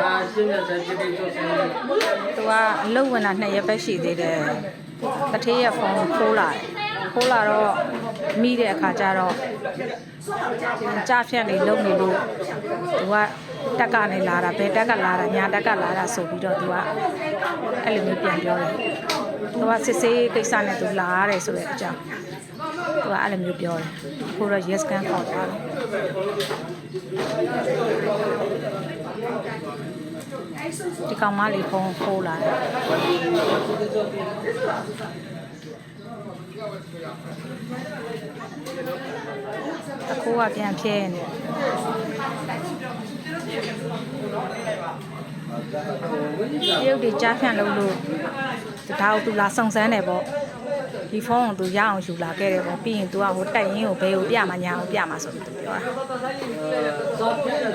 ဒါရှင်းတဲ့စတိတိတို့ဆင်းသူကအလုတ်ဝင်တာနှစ်ရက်ပဲရှိသေးတယ်တထေးရဲ့ဖုန်းကိုခိုးလာတယ်ခိုးလာတော့မိတဲ့အခါကျတော့ကြားဖြတ်နေလုံနေလို့သူကတက်ကနေလာတာဘယ်တက်ကလာတာညာတက်ကလာတာဆိုပြီးတော့သူကအဲ့လိုမျိုးပြန်ပြောတယ် သူကစစ်ဆေးကိစ္စနဲ့သူလာရတယ်ဆိုတဲ့အကြောင်းသူကအဲ့လိုမျိုးပြောတယ်ခိုးတော့ yes can ခေါ်သွားတယ်ဒီကောင်မလေးဖုန်းခိုးလာတယ်တကူကပြန်ဖြဲနေတရုတ်တွေကြားဖြန့်လို့လို့ ဒါကိုသူလာစုံစမ်းတယ်ပေါ့ဒီဖုန်းကိုသူရအောင်ယူလာခဲ့တယ်ပေါ့ပြီးရင် तू ကဟိုတက်ရင်းကိုဘယ်ကိုပြမှာညာကိုပြမှာဆိုပြီးသူပြောတာတော့ပြတယ်